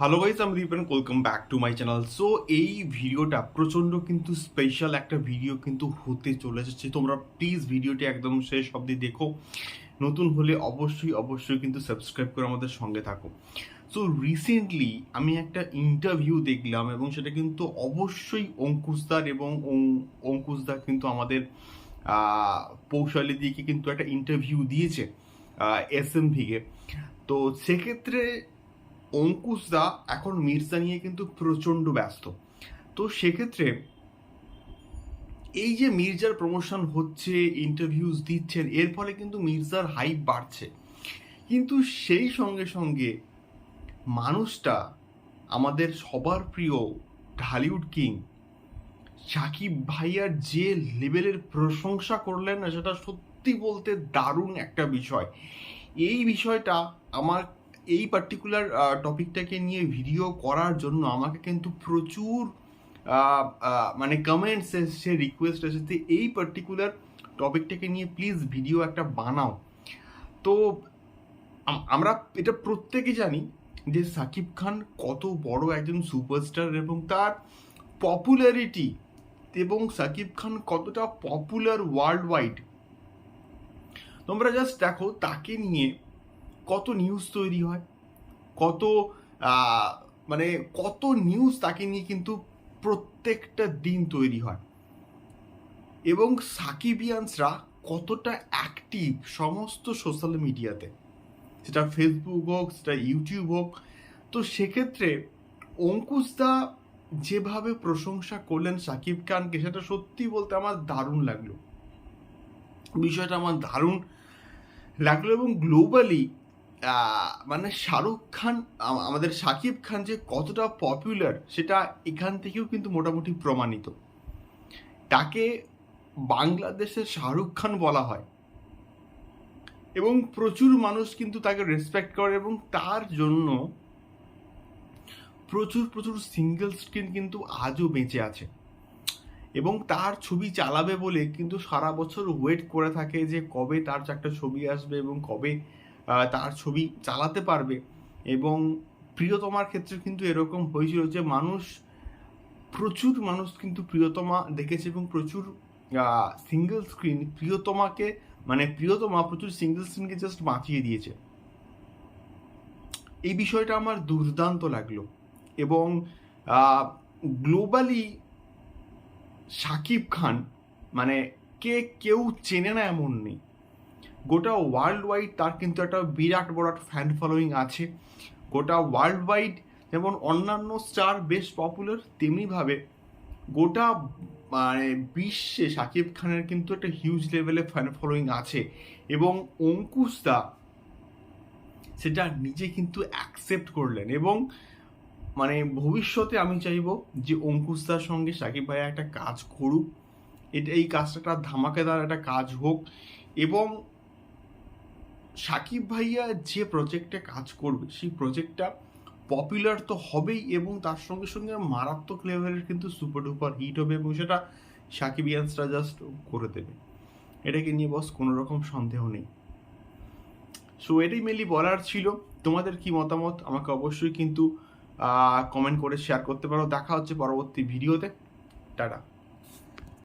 Hello guys আমি Dipen welcome back to my channel so এই ভিডিওটা প্রচণ্ড কিন্তু স্পেশাল একটা ভিডিও কিন্তু হতে চলে এসেছে তোমরা প্লিজ ভিডিওটি একদম শেষ অবধি দেখো। নতুন হলে অবশ্যই অবশ্যই কিন্তু সাবস্ক্রাইব করে আমাদের সঙ্গে থাকো। সো রিসেন্টলি আমি একটা ইন্টারভিউ দেখলাম এবং সেটা কিন্তু অবশ্যই অঙ্কুশদার এবং অং- অঙ্কুশদা কিন্তু আমাদের পৌশালী দিকে কিন্তু একটা ইন্টারভিউ দিয়েছে এস এম ভিকে তো সেক্ষেত্রে অঙ্কুশদা এখন মির্জা নিয়ে কিন্তু প্রচণ্ড ব্যস্ত। তো সেক্ষেত্রে এই যে মির্জার প্রমোশন হচ্ছে ইন্টারভিউজ দিচ্ছেন, এর ফলে কিন্তু মির্জার হাইপ বাড়ছে। কিন্তু সেই সঙ্গে সঙ্গে মানুষটা আমাদের সবার প্রিয় ঢালিউড কিং সাকিব ভাইয়ার যে লেভেলের প্রশংসা করলেন না, সেটা সত্যি বলতে দারুণ একটা বিষয়। এই বিষয়টা আমার এই পার্টিকুলার টপিকটাকে নিয়ে ভিডিও করার জন্য আমাকে কিন্তু প্রচুর মানে কমেন্টস এসছে রিকোয়েস্ট এসেছে এই পার্টিকুলার টপিকটাকে নিয়ে প্লিজ ভিডিও একটা বানাও। তো আমরা এটা প্রত্যেকে জানি যে সাকিব খান কত বড় একজন সুপারস্টার এবং তার পপুলারিটি এবং সাকিব খান কতটা পপুলার ওয়ার্ল্ড ওয়াইড তোমরা জাস্ট দেখো, তাকে নিয়ে কত নিউজ তৈরি হয়, কত মানে কত নিউজ তাকে নিয়ে কিন্তু প্রত্যেকটা দিন তৈরি হয়। এবং সাকিবিয়ানসরা কতটা অ্যাক্টিভ সমস্ত সোশ্যাল মিডিয়াতে সেটা ফেসবুক হোক, সেটা ইউটিউব হোক, তো সেক্ষেত্রে অঙ্কুশদা যেভাবে প্রশংসা করলেন সাকিব খানকে, সেটা সত্যি বলতে আমার দারুণ লাগল। বিষয়টা আমার দারুণ লাগল এবং গ্লোবালি মানে শাহরুখ খান আমাদের সাকিব খান যে কতটা পপুলার সেটা এখান থেকেও কিন্তু মোটামুটি প্রমাণিত। তাকে বাংলাদেশের শাহরুখ খান বলা হয়। এবং প্রচুর মানুষ কিন্তু তাকে রেসপেক্ট করে এবং তার জন্য প্রচুর প্রচুর সিঙ্গেল স্ক্রিন কিন্তু আজও বেঁচে আছে। এবং তার ছবি চালাবে বলে কিন্তু সারা বছর ওয়েট করে থাকে যে কবে তার একটা ছবি আসবে এবং কবে তার ছবি চালাতে পারবে। এবং প্রিয়তমার ক্ষেত্রে কিন্তু এরকম হয়েছিল যে, মানুষ, প্রচুর মানুষ কিন্তু প্রিয়তমা দেখেছে এবং প্রচুর সিঙ্গেল স্ক্রিন প্রিয়তমাকে মানে প্রিয়তমা প্রচুর সিঙ্গেল স্ক্রিনকে জাস্ট বাঁচিয়ে দিয়েছে। এই বিষয়টা আমার দুর্দান্ত লাগল। এবং গ্লোবালি শাকিব খান মানে কে কেউ চেনে না এমন নেই। গোটা ওয়ার্ল্ড ওয়াইড তার কিন্তু একটা বিরাট বড় একটা ফ্যান ফলোয়িং আছে। গোটা ওয়ার্ল্ড ওয়াইড যেমন অন্যান্য স্টার বেশ পপুলার তেমনিভাবে গোটা মানে বিশ্বে সাকিব খানের কিন্তু একটা হিউজ লেভেলে ফ্যান ফলোয়িং আছে এবং অঙ্কুশদা সেটা নিজে কিন্তু অ্যাকসেপ্ট করলেন এবং মানে ভবিষ্যতে আমি চাইব যে অঙ্কুশদার সঙ্গে সাকিব ভাইয়া একটা কাজ করুক। এটা এই কাজটা একটা ধামাকেদার একটা কাজ হোক এবং সাকিব ভাইয়া যে প্রজেক্টে কাজ করবে, সেই প্রজেক্টটা পপুলার তো হবেই এবং তার সঙ্গে সঙ্গে মারাত্মক লেভেলের কিন্তু সুপার ডুপার হিট হবে এবং সেটা সাকিবিয়ান্সরা জাস্ট করে দেবে। এটাকে নিয়ে বস কোনো রকম সন্দেহ নেই। সো এটাই মেনলি বলার ছিল। তোমাদের কি মতামত? আমাকে অবশ্যই কিন্তু কমেন্ট করে শেয়ার করতে পারো। দেখা হচ্ছে পরবর্তী ভিডিওতে টাটা।